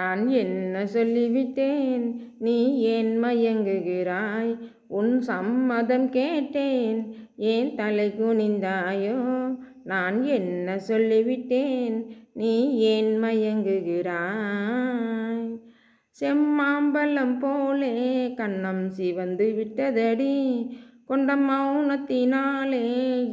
நான் என்ன சொல்லிவிட்டேன்? நீ ஏன் மயங்குகிறாய்? உன் சம்மதம் கேட்டேன். ஏன் தலை குனிந்தாயோ? நான் என்ன சொல்லிவிட்டேன்? நீ ஏன் மயங்குகிறாய்? செம்மாம்பலம் போலே கண்ணம் சிவந்து விட்டதடி. கொண்ட மௌனத்தினாலே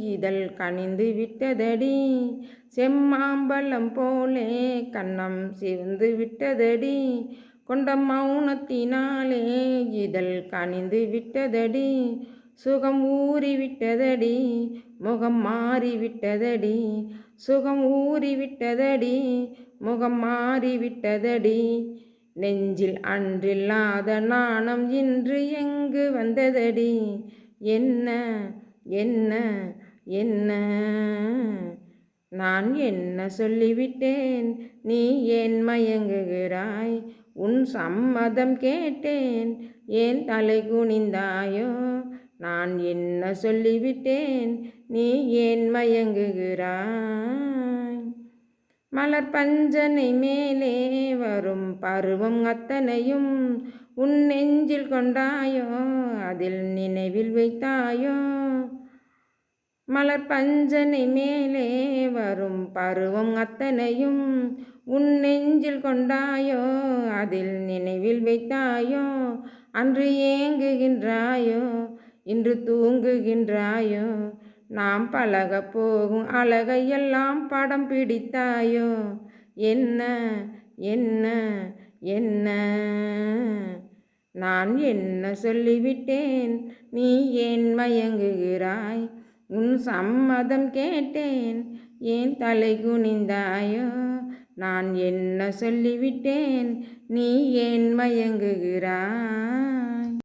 இதழ் கனிந்து விட்டதடி. செம்மாம்பழம் போலே கண்ணம் சிவந்து விட்டதடி. கொண்ட மௌனத்தினாலே இதழ் கனிந்து விட்டதடி. சுகம் ஊறி விட்டதடி முகம் மாறி விட்டதடி. சுகம் ஊறி விட்டதடி முகம் மாறி விட்டதடி. நெஞ்சில் அன்றில்லாத நாணம் இன்று எங்கு வந்ததடி. என்ன என்ன என்ன? நான் என்ன சொல்லிவிட்டேன்? நீ ஏன் மயங்குகிறாய்? உன் சம்மதம் கேட்டேன். ஏன் தலை குனிந்தாயோ? நான் என்ன சொல்லிவிட்டேன்? நீ ஏன் மயங்குகிறாய்? மலர் பஞ்சனை மேலே வரும் பருவம் அத்தனையும் உன் நெஞ்சில் கொண்டாயோ அதில் நினைவில் வைத்தாயோ. மலர் பஞ்சனை மேலே வரும் பருவம் அத்தனையும் உன் நெஞ்சில் கொண்டாயோ அதில் நினைவில் வைத்தாயோ. அன்று ஏங்குகின்றாயோ இன்று தூங்குகின்றாயோ. நாம் பழக போகும் அழகையெல்லாம் படம் பிடித்தாயோ. என்ன என்ன என்ன. நான் என்ன சொல்லிவிட்டேன்? நீ ஏன் மயங்குகிறாய்? உன் சம்மதம் கேட்டேன். ஏன் தலை குனிந்தாயோ? நான் என்ன சொல்லிவிட்டேன்? நீ ஏன் மயங்குகிறாய்?